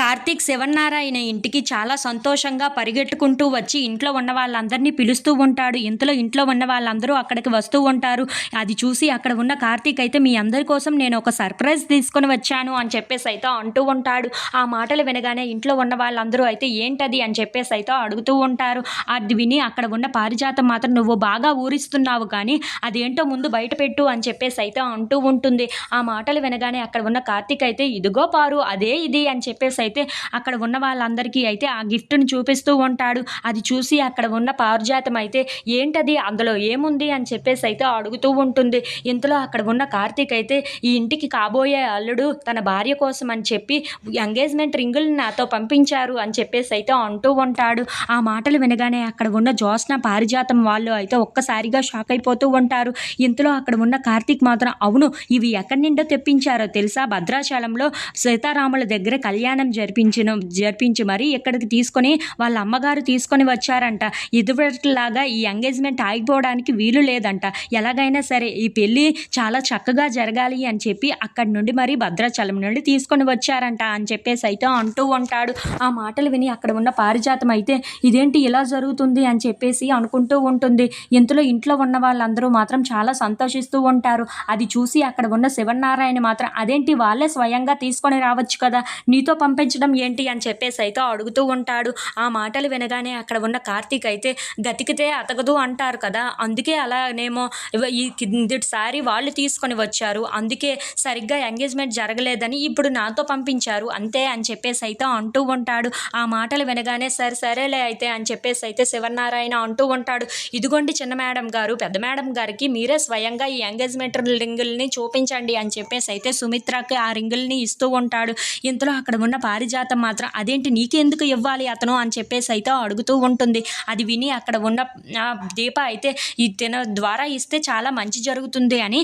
కార్తీక్ శివన్నారాయణ ఇంటికి చాలా సంతోషంగా పరిగెట్టుకుంటూ వచ్చి ఇంట్లో ఉన్న వాళ్ళందరినీ పిలుస్తూ ఉంటాడు. ఇంతలో ఇంట్లో ఉన్న వాళ్ళందరూ అక్కడికి వస్తూ ఉంటారు. అది చూసి అక్కడ ఉన్న కార్తీక్ అయితే మీ అందరి కోసం నేను ఒక సర్ప్రైజ్ తీసుకొని వచ్చాను అని చెప్పేసి అయితే అంటూ ఉంటాడు. ఆ మాటలు వినగానే ఇంట్లో ఉన్న వాళ్ళందరూ అయితే ఏంటది? అని చెప్పేసి అయితే అడుగుతూ ఉంటారు. అది విని అక్కడ ఉన్న పారిజాతం మాత్రం నువ్వు బాగా ఊరిస్తున్నావు కానీ అదేంటో ముందు బయట పెట్టు అని చెప్పేసి అయితే అంటూ ఉంటుంది. ఆ మాటలు వినగానే అక్కడ ఉన్న కార్తీక్ అయితే ఇదిగో పారు అదే ఇది అని చెప్పేసి అయితే అక్కడ ఉన్న వాళ్ళందరికీ అయితే ఆ గిఫ్ట్ని చూపిస్తూ ఉంటాడు. అది చూసి అక్కడ ఉన్న పారిజాతం అయితే ఏంటది? అందులో ఏముంది? అని చెప్పేసి అయితే అడుగుతూ ఉంటుంది. ఇంతలో అక్కడ ఉన్న కార్తీక్ అయితే ఈ ఇంటికి కాబోయే అల్లుడు తన భార్య కోసం అని చెప్పి ఎంగేజ్మెంట్ రింగులు నాతో పంపించారు అని చెప్పేసి అయితే అంటూ ఉంటాడు. ఆ మాటలు వినగానే అక్కడ ఉన్న జ్యోత్స్న పారిజాతం వాళ్ళు అయితే ఒక్కసారిగా షాక్ అయిపోతూ ఉంటారు. ఇంతలో అక్కడ ఉన్న కార్తీక్ మాత్రం అవును ఇవి ఎక్కడి నుండో తెప్పించారో తెలుసా? భద్రాచలంలో సీతారాముల దగ్గర కళ్యాణం జరిపించిన జరిపించి మరి ఇక్కడికి తీసుకొని వాళ్ళ అమ్మగారు తీసుకొని వచ్చారంట. ఇదివరలాగా ఈ ఎంగేజ్మెంట్ ఆగిపోవడానికి వీలు లేదంట. ఎలాగైనా సరే ఈ పెళ్ళి చాలా చక్కగా జరగాలి అని చెప్పి అక్కడి నుండి మరి భద్రాచలం నుండి తీసుకొని వచ్చారంట అని చెప్పేసి అయితే అంటూ ఉంటాడు. ఆ మాటలు విని అక్కడ ఉన్న పారిజాతం అయితే ఇదేంటి ఇలా జరుగుతుంది అని చెప్పేసి అనుకుంటూ ఉంటుంది. ఇంతలో ఇంట్లో ఉన్న వాళ్ళందరూ మాత్రం చాలా సంతోషిస్తూ ఉంటారు. అది చూసి అక్కడ ఉన్న శివనారాయణ మాత్రం అదేంటి వాళ్ళే స్వయంగా తీసుకొని రావచ్చు కదా? నీతో పంపించడం ఏంటి అని చెప్పేసి అయితే అడుగుతూ ఉంటాడు. ఆ మాటలు వినగానే అక్కడ ఉన్న కార్తీక్ అయితే గతికితే అతగదు అంటారు కదా. అందుకే అలానేమో ఇవ- ఈ కిందటిసారి వాళ్ళు తీసుకొని వచ్చారు. అందుకే సరిగ్గా ఎంగేజ్మెంట్ జరగలేదని ఇప్పుడు నాతో పంపించారు. అంతే అని చెప్పేసి అయితే అంటూ ఉంటాడు. ఆ మాటలు వినగానే సరే సరేలే అయితే అని చెప్పేసి అయితే శివనారాయణ అంటూ ఉంటాడు. ఇదిగోండి చిన్న మేడం గారు పెద్ద మేడం గారికి మీరే స్వయంగా ఈ ఎంగేజ్మెంట్ రింగుల్ని చూపించండి అని చెప్పేసి అయితే సుమిత్రకి ఆ రింగుల్ని ఇస్తూ ఉంటాడు. ఇంతలో అక్కడ ఉన్న పారిజాతం మాత్రం అదేంటి నీకెందుకు ఇవ్వాలి అతను అని చెప్పేసి అయితే అడుగుతూ ఉంటుంది. అది విని అక్కడ ఉన్న ఆ దీప అయితే ఈ తిన ద్వారా ఇస్తే చాలా మంచి జరుగుతుంది అని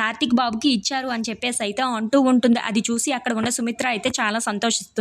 కార్తీక్ బాబుకి ఇచ్చారు అని చెప్పేసి అయితే అంటూ ఉంటుంది. అది చూసి అక్కడ ఉన్న సుమిత్ర అయితే చాలా సంతోషిస్తుంది